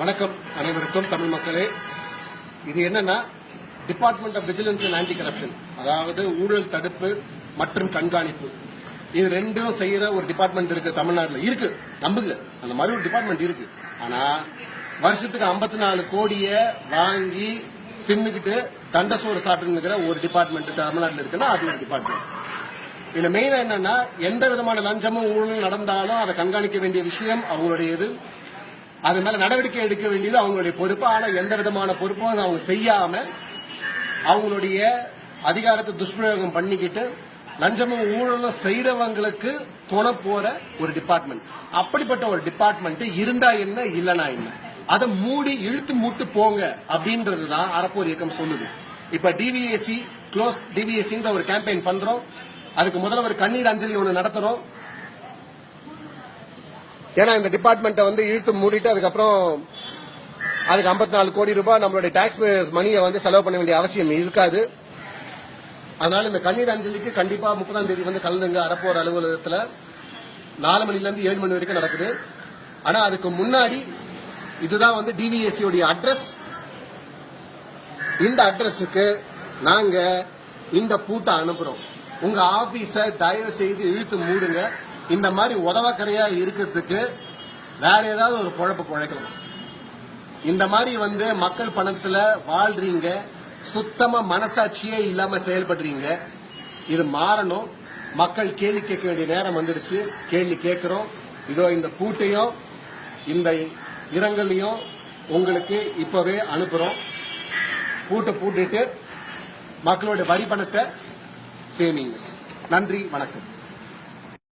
வணக்கம் அனைவருக்கும் தமிழ் மக்களே. இது என்னன்னா department of vigilance and anti corruption அதாவது ஊழல் தடுப்பு மற்றும் கண்காணிப்பு. இது ரெண்டும் செய்யற ஒரு டிபார்ட்மெண்ட் இருக்கு தமிழ்நாட்டில். இருக்கு நம்புங்க. அந்த மாதிரி ஒரு டிபார்ட்மெண்ட் இருக்கு. ஆனா வருஷத்துக்கு 54 நாலு கோடியை வாங்கி தின்னுக்கிட்டு தண்ட சோறு சாப்பிட்டுங்கிற ஒரு டிபார்ட்மெண்ட் தமிழ்நாட்டில் இருக்குன்னா அது ஒரு டிபார்ட்மெண்ட் இதுல மெயினா என்னன்னா எந்த விதமான லஞ்சமும் ஊழலும் நடந்தாலும் அதை கண்காணிக்க வேண்டிய விஷயம் அவங்களுடையது. அது மேல நடவடிக்கை எடுக்க வேண்டியது அவங்களுடைய பொறுப்பு. ஆனா எந்த விதமான பொறுப்பும் அதை அவங்க செய்யாம அவங்களுடைய அதிகாரத்தை துஷ்பிரயோகம் பண்ணிக்கிட்டு லஞ்சமும் ஊழலும் செய்யறவங்களுக்கு துணை போற ஒரு டிபார்ட்மெண்ட் அப்படிப்பட்ட ஒரு டிபார்ட்மெண்ட் இருந்தா என்ன இல்லனா என்ன? அதை மூடி இழுத்து மூட்டு போங்க அப்படின்றது தான் அறப்போர் இயக்கம் சொல்லுது. இப்ப டிவிஎஸ்சி க்ளோஸ் டிவிஎஸ்சின்ற ஒரு கேம்பெயின் பண்றோம். அதுக்கு முதல்ல ஒரு கண்ணீர் அஞ்சலி ஒன்று நடத்துறோம். ஏன்னா இந்த டிபார்ட்மெண்ட்டை வந்து இழுத்து மூடிட்டு அதுக்கப்புறம் அதுக்கு 54 நாலு கோடி ரூபாய் நம்மளுடைய டாக்ஸ் மணியை வந்து செலவு பண்ண வேண்டிய அவசியம் இருக்காது. அதனால இந்த கண்ணீர் அஞ்சலிக்கு கண்டிப்பா முப்பதாம் தேதி வந்து கலந்துங்க அறப்போர் அலுவலகத்துல. நாலு மணில இருந்து ஏழு மணி வரைக்கும் நடக்குது. ஆனா அதுக்கு முன்னாடி இதுதான் வந்து டிவிஎஸ்சி உடைய அட்ரஸ் இந்த அட்ரஸுக்கு நாங்க இந்த பூட்டை அனுப்புறோம். உங்க ஆபீஸ தயவு செய்து இழுத்து மூடுங்க. இந்த மாதிரி உதவக்கரையா இருக்கிறதுக்கு வேற ஏதாவது ஒரு குழப்ப குழைக்கணும் இந்த மாதிரி வந்து மக்கள் பணத்துல வாழ்றீங்க சுத்தமா மனசாட்சியே இல்லாம செயல்படுறீங்க. இது மாறணும். மக்கள் கேள்வி கேட்க வேண்டிய நேரம் வந்துடுச்சு. கேள்வி கேட்கிறோம். இதோ இந்த பூட்டையும் இந்த இரங்கலையும் உங்களுக்கு இப்பவே அனுப்புறோம். பூட்டை பூட்டிட்டு மக்களோட வரி பணத்தை சேமிங்க நன்றி வணக்கம்.